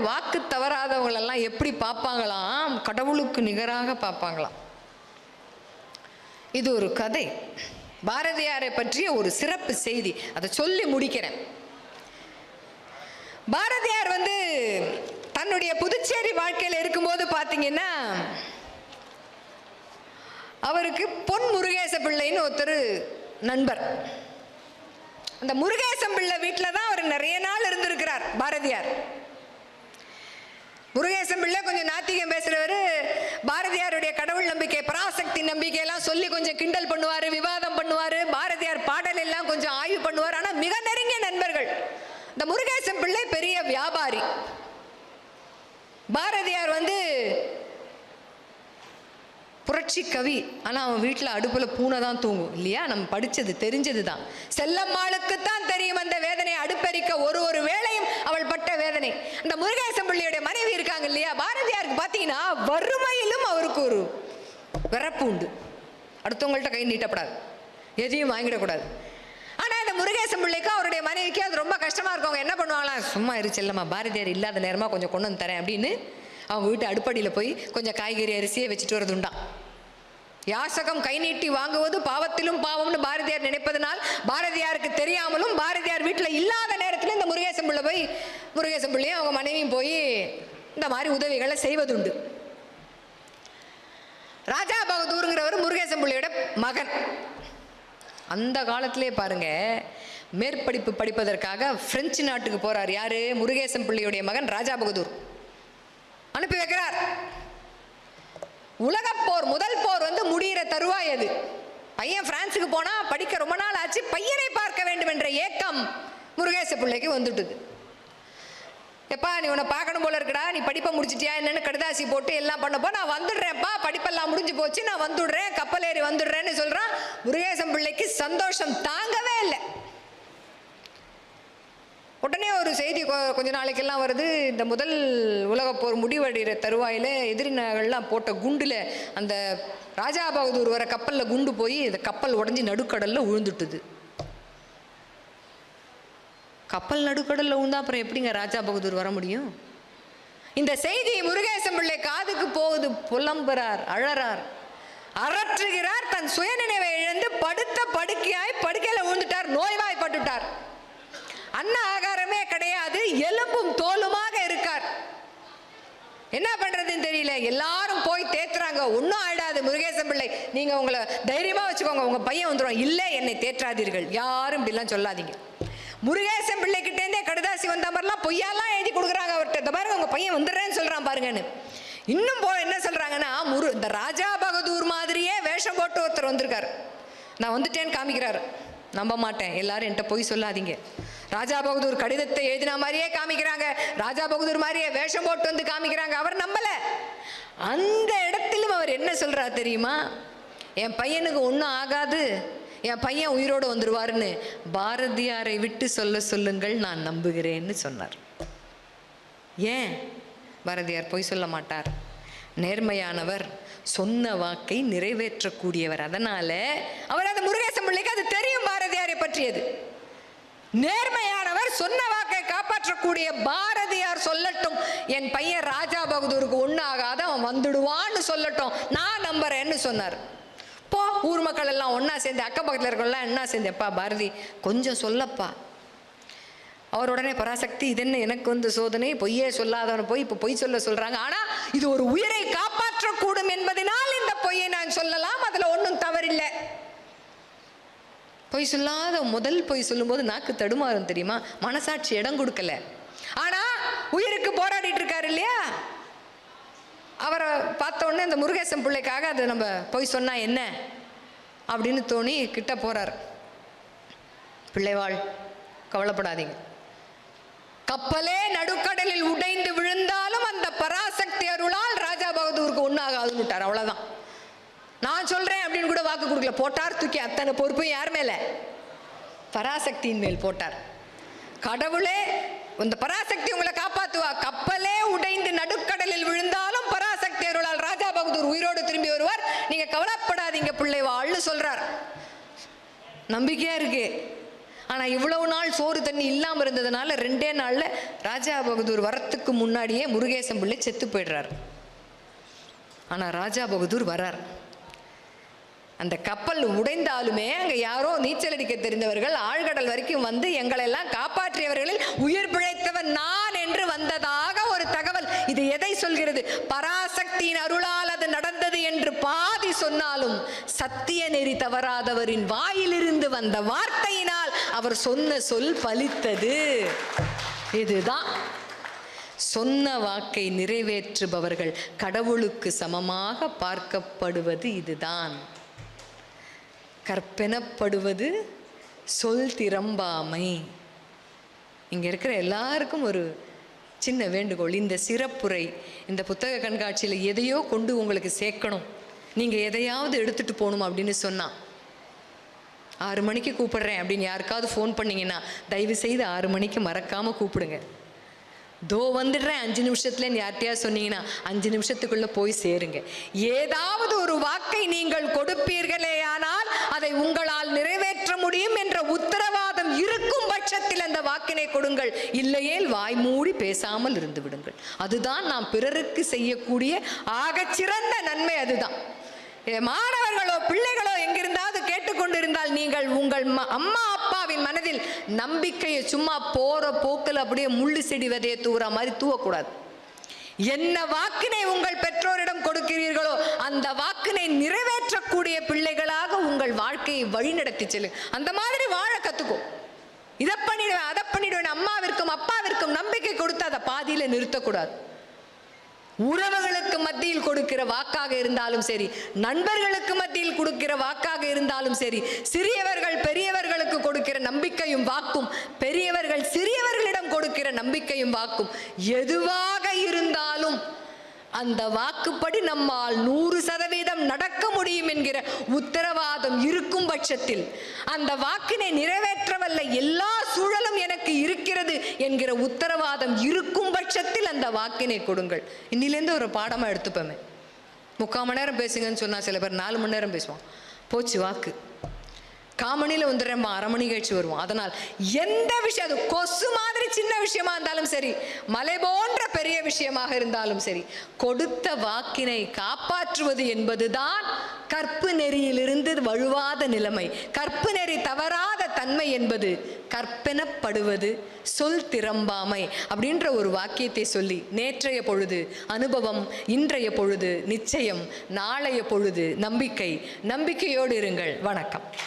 வாக்கு தவறாதவங்களெல்லாம் எப்படி பார்ப்பாங்களாம்? கடவுளுக்கு நிகராக பார்ப்பாங்களாம். இது ஒரு கதை. பாரதியாரை பற்றிய ஒரு சிறப்பு செய்தி. அதை சொல்லி முடிக்கிறேன். பாரதியார் வந்து தன்னுடைய புதுச்சேரி வாழ்க்கையில் இருக்கும்போது பார்த்தீங்கன்னா அவருக்கு பொன் முருகேச பிள்ளைன்னு ஒருத்தர் நண்பர். அந்த முருகேசம் பிள்ளை வீட்டில் தான் அவர் நிறைய நாள் இருந்திருக்கிறார் பாரதியார். முருகேசன் பிள்ளை கொஞ்சம் நாத்திகம் பேசுறவர் பாரதியாருடைய கடவுள் நம்பிக்கை பராசக்தி நம்பிக்கை எல்லாம் சொல்லி கொஞ்சம் கிண்டல் பண்ணுவார் விவாதம் பண்ணுவார் பாரதியார் பாடல் எல்லாம் கொஞ்சம் ஆய்வு பண்ணுவார். ஆனால் மிக நெருங்கிய நண்பர்கள். இந்த முருகேசன் பிள்ளை பெரிய வியாபாரி. பாரதியார் வந்து புரட்சி கவி. ஆனால் அவன் வீட்டில் அடுப்பில் பூனை தான் தூங்கும். இல்லையா? நம்ம படித்தது தெரிஞ்சது தான் செல்லம்மாளுக்கு தான் தெரியும் அந்த வேதனை அடுப்பறிக்க ஒரு ஒரு வேளை இந்த முருகேசன் பிள்ளையுடைய மனைவி இருக்காங்க இல்லையா? பாரதியாருக்கு பார்த்தீங்கன்னா வறுமையிலும் அவருக்கு ஒரு விறப்பு உண்டு. அடுத்தவங்கள்ட்ட கை நீட்டப்படாது. எதையும் வாங்கிடக்கூடாது. ஆனால் இந்த முருகேசன் பிள்ளைக்கு அவருடைய மனைவிக்கு அது ரொம்ப கஷ்டமாக இருக்கும். அவங்க என்ன பண்ணுவாங்களாம் சும்மா இருச்சு இல்லைம்மா பாரதியார் இல்லாத நேரமாக கொஞ்சம் கொண்டு வந்து தரேன் அப்படின்னு அவங்க வீட்டு அடுப்படியில் போய் கொஞ்சம் காய்கறி அரிசியை வச்சுட்டு வரது உண்டான் யாசகம் கை நீட்டி வாங்குவது பாவத்திலும் பாவம்னு பாரதியார் நினைப்பதனால் பாரதியாருக்கு தெரியாமலும் பாரதியார் வீட்டில் இல்லாத நேரத்தில் இந்த முருகேசன் பிள்ளை போய் முருகேசன் பிள்ளையும் அவங்க மனைவியும் போய் இந்த மாதிரி உதவிகளை செய்வதுண்டு. ராஜா பகதூருங்கிறவர் முருகேசன் பிள்ளையோட மகன். அந்த காலத்திலே பாருங்க மேற்படிப்பு படிப்பதற்காக பிரெஞ்சு நாட்டுக்கு போறார் யாரு? முருகேசன் பிள்ளையுடைய மகன் ராஜா பகதூர். அனுப்பி வைக்கிறார். உலகப் போர் முதல் போர் வந்து முடிகிற தருவாய் அது. பையன் பிரான்ஸுக்கு போனா படிக்க ரொம்ப நாள் ஆச்சு பையனை பார்க்க வேண்டும் என்ற ஏக்கம் முருகேச பிள்ளைக்கு வந்துட்டுது. எப்பா நீ உன்னை பார்க்கணும் போல இருக்கடா. நீ படிப்பை முடிச்சிட்டியா என்னென்னு கடுதாசி போட்டு எல்லாம் பண்ணப்போ நான் வந்துடுறேன்ப்பா படிப்பெல்லாம் முடிஞ்சு போச்சு நான் வந்துடுறேன் கப்பல் ஏறி வந்துடுறேன்னு சொல்கிறான் முருகேசன் பிள்ளைக்கு சந்தோஷம் தாங்கவே இல்லை. உடனே ஒரு செய்தி கொ- கொஞ்ச நாளைக்கெல்லாம் வருது. இந்த முதல் உலகப்போர் முடிவடைகிற தருவாயில் எதிரினர்கள்லாம் போட்ட குண்டில் அந்த ராஜா பகதூர் வர கப்பலில் குண்டு போய் இந்த கப்பல் உடஞ்சி நடுக்கடலில் விழுந்துட்டுது கப்பல் நடுக்கடலில் விழுந்தா அப்புறம் எப்படிங்க ராஜா பகதூர் வர முடியும்? இந்த செய்தி முருகேசன் பிள்ளை காதுக்கு போகுது புலம்புறார் அழறார். அரற்றுகிறார் தன் சுயநினைவை இழந்து படுத்த படுக்கையாய் படுக்கையில் விழுந்துட்டார் நோய்வாய்ப்பட்டுட்டார். அன்ன ஆகாரமே கிடையாது எலும்பும் தோலுமாக இருக்கார். என்ன பண்றதுன்னு தெரியல எல்லாரும் போய் தேத்துறாங்க ஒன்றும் ஆயிடாது முருகேசன் பிள்ளை. நீங்க உங்களை தைரியமா வச்சுக்கோங்க உங்க பையன் வந்துடும் இல்லை என்னை தேற்றாதீர்கள். யாரும் இப்படிலாம் சொல்லாதீங்க. முருகேசன் பிள்ளைகிட்டேருந்தே கடுதாசி வந்த மாதிரிலாம் பொய்யாலாம் எழுதி கொடுக்குறாங்க அவர்கிட்ட. இந்த பாருங்க உங்கள் பையன் வந்துடுறேன்னு சொல்கிறான் பாருங்கன்னு. இன்னும் போ என்ன சொல்கிறாங்கன்னா முரு இந்த ராஜா பகதூர் மாதிரியே வேஷம் போட்டு ஒருத்தர் வந்திருக்காரு. நான் வந்துட்டேன்னு காமிக்கிறாரு. நம்ப மாட்டேன். எல்லாரும் என்கிட்ட பொய் சொல்லாதீங்க. ராஜா பகதூர் கடிதத்தை எழுதின மாதிரியே காமிக்கிறாங்க. ராஜா பகதூர் மாதிரியே வேஷம் போட்டு வந்து காமிக்கிறாங்க. அவர் நம்பலை. அந்த இடத்திலும் அவர் என்ன சொல்கிறார் தெரியுமா? என் பையனுக்கு ஒன்றும் ஆகாது. என் பையன் உயிரோடு வந்துடுவாருன்னு பாரதியாரை விட்டு சொல்ல சொல்லுங்கள் நான் நம்புகிறேன்னு சொன்னார். ஏன்? பாரதியார் பொய் சொல்ல மாட்டார். நேர்மையானவர் சொன்ன வாக்கை நிறைவேற்றக்கூடியவர். அதனால அவர் அந்த முருகேசன் பிள்ளைக்கு அது தெரியும் பாரதியாரை பற்றியது. நேர்மையானவர் சொன்ன வாக்கை காப்பாற்றக்கூடிய பாரதியார் சொல்லட்டும். என் பையன் ராஜா பகதூருக்கு ஒன்றும் ஆகாத அவன் வந்துடுவான்னு சொல்லட்டும். நான் நம்புறேன்னு சொன்னார். போ ஊர் மக்கள் எல்லாம் ஒன்றா சேர்ந்து அக்கம் பக்கத்தில் இருக்கவங்களாம் என்ன சேர்ந்தேப்பா பாரதி கொஞ்சம் சொல்லப்பா. அவர் உடனே பராசக்தி இதென்ன எனக்கு வந்து சோதனை? பொய்யே சொல்லாதவன் போய் இப்போ பொய் சொல்ல சொல்கிறாங்க ஆனால் இது ஒரு உயிரை காப்பாற்றக்கூடும் என்பதனால் இந்த பொய்யை நான் சொல்லலாம். அதில் ஒன்றும் தவறில்லை. பொய் சொல்லாத முதல் பொய் சொல்லும்போது நாக்கு தடுமாறும் தெரியுமா? மனசாட்சி இடம் கொடுக்கல. ஆனால் உயிருக்கு போராடிட்டு இருக்காரு இல்லையா? அவரை பார்த்த உடனே இந்த முருகேசன் பிள்ளைக்காக அது நம்ம பொய் சொன்னால் என்ன? அப்படின்னு தோணி கிட்ட போகிறார் பிள்ளைவாள் கவலைப்படாதீங்க. கப்பலே நடுக்கடலில் உடைந்து விழுந்தாலும் அந்த பராசக்தி அருளால் ராஜா பகதூருக்கு ஒன்றாகாதுன்னு விட்டார் அவ்வளவுதான். நான் சொல்கிறேன் அப்படின்னு கூட வாக்கு கொடுக்கல. போட்டார் தூக்கி அத்தனை பொறுப்பும் யார் மேலே? பராசக்தியின் மேல் போட்டார். கடவுளே இந்த பராசக்தி உங்களை காப்பாத்துவா? கப்பலே உடைந்து நடுக்கடலில் விழுந்தாலும் அருளால் உயிரோடு திரும்பி வருவார். நீங்க கவலைப்படாதீங்க பிள்ளை வாழ்னு சொல்றார். நம்பிக்கையா இருக்கு. ஆனால் இவ்வளவு நாள் சோறு தண்ணி இல்லாமல் இருந்ததுனால ரெண்டே நாளில் ராஜா பகதூர் வரத்துக்கு முன்னாடியே முருகேசன் பிள்ளை செத்து போயிடுறார். ஆனால் ராஜா பகதூர் வரார். அந்த கப்பல் உடைந்தாலுமே அங்கே யாரோ நீச்சல் அடிக்க தெரிந்தவர்கள் ஆழ்கடல் வரைக்கும் வந்து எங்களெல்லாம் காப்பாற்றியவர்களில் உயிர் பிழைத்தவன் நான் என்று வந்ததாக ஒரு தகவல். இது எதை சொல்கிறது? பராசக்தியின் அருளால் அது நடந்தது என்று பாதி சொன்னாலும் சத்திய நெறி தவறாதவரின் வாயிலிருந்து வந்த வார்த்தையினால் அவர் சொன்ன சொல் பலித்தது. இதுதான் சொன்ன வாக்கை நிறைவேற்றுபவர்கள் கடவுளுக்கு சமமாக பார்க்கப்படுவது இதுதான். கற்பெனப்படுவது சொல் திறம்பாமை. இங்கே இருக்கிற எல்லாருக்கும் ஒரு சின்ன வேண்டுகோள் இந்த சிறப்புரை இந்த புத்தக கண்காட்சியில் எதையோ கொண்டு உங்களுக்கு சேர்க்கணும். நீங்கள் எதையாவது எடுத்துகிட்டு போகணும் அப்படின்னு சொன்னான் ஆறு மணிக்கு கூப்பிடுறேன் அப்படின்னு யாருக்காவது ஃபோன் பண்ணிங்கன்னா தயவு செய்து ஆறு மணிக்கு மறக்காமல் கூப்பிடுங்க. தோ வந்துடுறேன் அஞ்சு நிமிஷத்துலன்னு யார்கிட்டயா சொன்னீங்கன்னா அஞ்சு நிமிஷத்துக்குள்ளே போய் சேருங்க. ஏதாவது ஒரு வாக்கை நீங்கள் கொடுப்பீர்களே ஆனால் அதை உங்களால் நிறைவேற்ற முடியும் என்ற உத்தரவாதம் இருக்கும் பட்சத்தில் அந்த வாக்கினை கொடுங்கள். இல்லையேல் வாய் மூடி பேசாமல் இருந்து விடுங்கள். அதுதான் நாம் பிறருக்கு செய்யக்கூடிய ஆகச்சிறந்த நன்மை அதுதான். மாணவர்களோ பிள்ளைகளோ எங்கிருந்தாவது கேட்டுக்கொண்டிருந்தால் நீங்கள் உங்கள் ம- அம்மா அப்பாவின் மனதில் நம்பிக்கையை சும்மா போற போக்கில் அப்படியே முள்ளு செடி விதையை தூர மாதிரி தூவக்கூடாது. என்ன வாக்கினை உங்கள் பெற்றோரிடம் கொடுக்கிறீர்களோ அந்த வாக்கினை நிறைவேற்றக்கூடிய பிள்ளைகளாக உங்கள் வாழ்க்கையை வழிநடத்தி செல்லு. அந்த மாதிரி வாழ கத்துக்கோ. இதை பண்ணிடுவேன் அதை பண்ணிடுவேன் அம்மாவிற்கும் அப்பாவிற்கும் நம்பிக்கை கொடுத்து அதை பாதியில நிறுத்தக்கூடாது. உறவுகளுக்கு மத்தியில் கொடுக்கிற வாக்காக இருந்தாலும் சரி நண்பர்களுக்கு மத்தியில் கொடுக்கிற வாக்காக இருந்தாலும் சரி சிறியவர்கள் பெரியவர்களுக்கு கொடுக்கிற நம்பிக்கையும் வாக்கும் பெரியவர்கள் சிறியவர்களிடம் கொடுக்கிற நம்பிக்கையும் வாக்கும் எதுவாக இருந்தாலும் அந்த வாக்குப்படி நம்மால் நூறு சதவீதம் நடக்க முடியும் என்கிற உத்தரவாதம் இருக்கும் பட்சத்தில் அந்த வாக்கினை நிறைவேற்றவல்ல எல்லா சூழலும் எனக்கு இருக்கிறது என்கிற உத்தரவாதம் இருக்கும் பட்சத்தில் அந்த வாக்கினை கொடுங்கள். இன்னிலேருந்து ஒரு பாடமாக எடுத்துப்போமே. முக்கால் மணி நேரம் பேசுங்கன்னு சொன்னால் சில பேர் நாலு மணி நேரம் பேசுவான். போச்சு வாக்கு. காமணியில் வந்துடுறேன் அரை மணி கழிச்சு வருவோம் அதனால் எந்த விஷயம் அது கொசு மாதிரி சின்ன விஷயமா இருந்தாலும் சரி மலை போன்ற பெரிய விஷயமாக இருந்தாலும் சரி கொடுத்த வாக்கினை காப்பாற்றுவது என்பதுதான் கற்பு நெறியிலிருந்து வழுவாத நிலைமை. கற்பு நெறி தவறா தன்மை என்பது கற்பனப்படுவது சொல் திறம்பாமை அப்படின்ற ஒரு வாக்கியத்தை சொல்லி நேற்றைய பொழுது அனுபவம் இன்றைய பொழுது நிச்சயம் நாளைய பொழுது நம்பிக்கை நம்பிக்கையோடு இருங்கள். வணக்கம்.